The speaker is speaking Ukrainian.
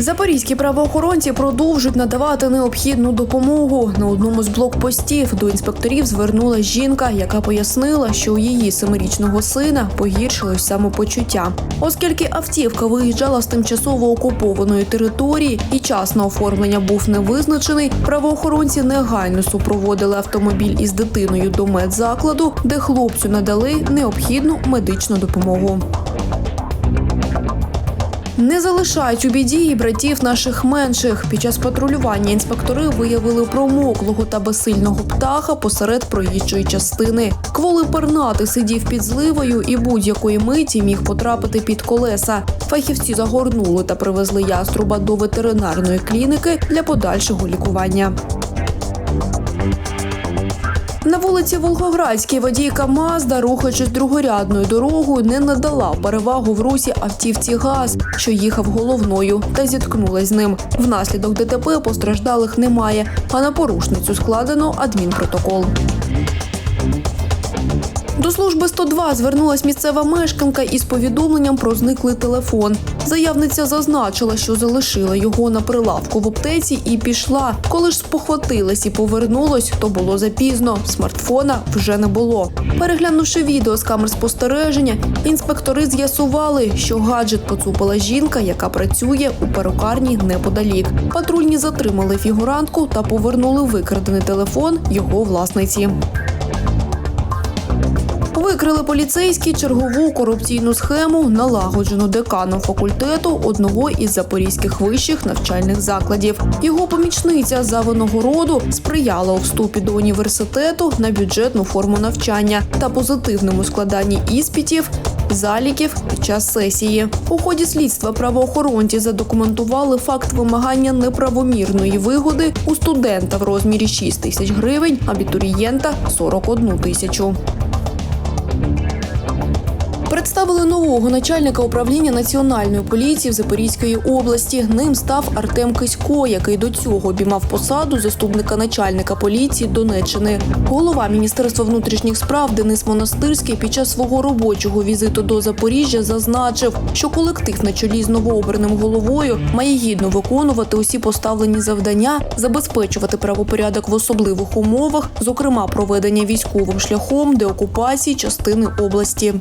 Запорізькі правоохоронці продовжують надавати необхідну допомогу. На одному з блокпостів до інспекторів звернула жінка, яка пояснила, що у її семирічного сина погіршилось самопочуття. Оскільки автівка виїжджала з тимчасово окупованої території і час на оформлення був не визначений, правоохоронці негайно супроводили автомобіль із дитиною до медзакладу, де хлопцю надали необхідну медичну допомогу. Не залишають у біді і братів наших менших. Під час патрулювання інспектори виявили промоклого та безсильного птаха посеред проїжджої частини. Кволий пернати сидів під зливою і будь-якої миті міг потрапити під колеса. Фахівці загорнули та привезли яструба до ветеринарної клініки для подальшого лікування. На вулиці Волгоградській водійка Мазда, рухаючись другорядною дорогою, не надала перевагу в русі автівці ГАЗ, що їхав головною, та зіткнулась з ним. Внаслідок ДТП постраждалих немає, а на порушницю складено адмінпротокол. До служби 102 звернулась місцева мешканка із повідомленням про зниклий телефон. Заявниця зазначила, що залишила його на прилавку в аптеці і пішла. Коли ж спохватилась і повернулась, то було запізно. Смартфона вже не було. Переглянувши відео з камер спостереження, інспектори з'ясували, що гаджет поцупила жінка, яка працює у перукарні неподалік. Патрульні затримали фігурантку та повернули викрадений телефон його власниці. Викрили поліцейські чергову корупційну схему, налагоджену деканом факультету одного із запорізьких вищих навчальних закладів. Його помічниця за винагороду сприяла у вступі до університету на бюджетну форму навчання та позитивному складанні іспитів. Заліків під час сесії у ході слідства правоохоронці задокументували факт вимагання неправомірної вигоди у студента в розмірі 6 тисяч гривень, абітурієнта 41 тисячу. Представили нового начальника управління національної поліції в Запорізької області. Ним став Артем Кисько, який до цього обіймав посаду заступника начальника поліції Донеччини. Голова міністерства внутрішніх справ Денис Монастирський під час свого робочого візиту до Запоріжжя зазначив, що колектив на чолі з новообраним головою має гідно виконувати усі поставлені завдання, забезпечувати правопорядок в особливих умовах, зокрема проведення військовим шляхом деокупації частини області.